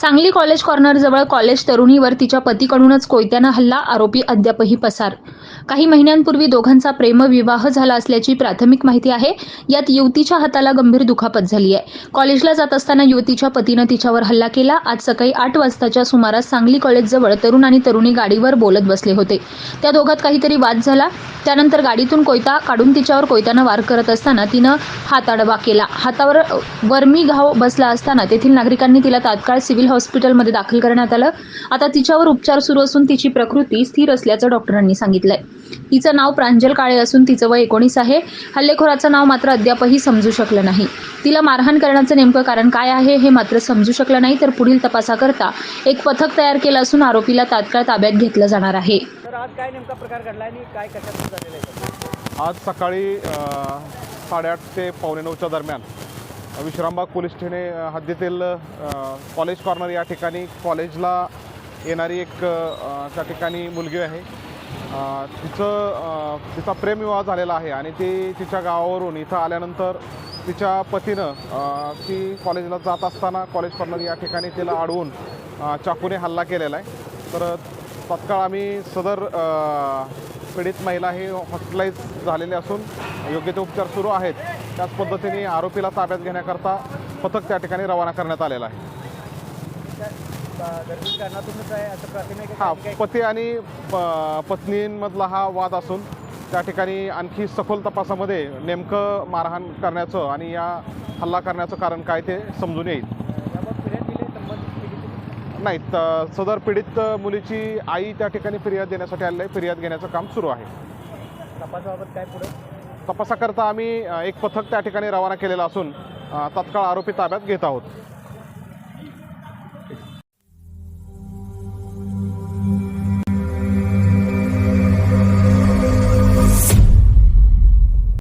Sangli college कॉर्नरजवळ college तरुणीवर तिच्या पतीकडूनच कोयत्यानं हल्ला आरोपी अद्यापही पसार. काही महिन्यांपूर्वी दोघांचा प्रेमविवाह झाला असल्याची प्राथमिक माहिती आहे. यात युवतीच्या हाताला गंभीर दुखापत झाली आहे. कॉलेजला जात असताना युवतीच्या पतीनं तिच्यावर हल्ला केला. आज सकाळी आठ वाजताच्या सुमारास सांगली कॉलेजजवळ तरुण आणि तरुणी गाडीवर बोलत बसले होते. त्या दोघात काहीतरी वाद झाला. त्यानंतर गाडीतून कोयता काढून तिच्यावर कोयत्यानं वार करत असताना तिनं हात केला. हातावर वर्मी घाव बसला असताना तेथील नागरिकांनी तिला तात्काळ सिव्हिल हॉस्पिटलमध्ये दाखल करण्यात आलं. आता तिच्यावर उपचार सुरू असून तिची प्रकृती स्थिर असल्याचं डॉक्टरांनी सांगितलंय. तिचं नाव प्रांजल काळे असून तिचं वय एकोणीस आहे. हल्लेखोराचं नाव मात्र अद्यापही समजू शकलं नाही. तिला मारहाण करण्याचं नेमकं कारण काय आहे हे मात्र समजू शकलं नाही तर पुढील तपासाकरता एक पथक तयार केलं असून आरोपीला तात्काळ ताब्यात घेतलं जाणार आहे. आज काय नेमका प्रकार घडला आणि काय कशातून झालेला आहे? आज सकाळी साडेआठ ते पावणे नऊच्या दरम्यान विश्रामबाग पोलीस ठाणे हद्दीतील कॉलेज कॉर्नर या ठिकाणी कॉलेजला येणारी एक त्या ठिकाणी मुलगी आहे. तिचं तिचा प्रेमविवाह झालेला आहे आणि ती तिच्या गावावरून इथं आल्यानंतर तिच्या पतीनं ती कॉलेजला जात असताना कॉलेज कॉर्नर या ठिकाणी तिला अडवून चाकूने हल्ला केलेला आहे. तर तत्काळ आम्ही सदर पीडित महिला ही हॉस्पिटलाइज झालेली असून योग्य ते उपचार सुरू आहेत. त्याच पद्धतीने आरोपीला ताब्यात घेण्याकरता पथक त्या ठिकाणी रवाना करण्यात आलेलं आहे. हा पती आणि प- पत्नींमधला हा वाद असून त्या ठिकाणी आणखी सखोल तपासामध्ये नेमकं मारहाण करण्याचं आणि या हल्ला करण्याचं कारण काय ते समजून येईल याबाबत फिर्याद दिली आहे संबंधित नाही सदर पीडित मुलीची आई त्या ठिकाणी फिर्याद देण्यासाठी आलेली आहे. फिर्याद घेण्याचं काम सुरू आहे. तपासाबाबत काय पुढे? तपासाकरता आम्ही एक पथक त्या ठिकाणी रवाना केलेलं असून तत्काळ आरोपी ताब्यात घेत आहोत.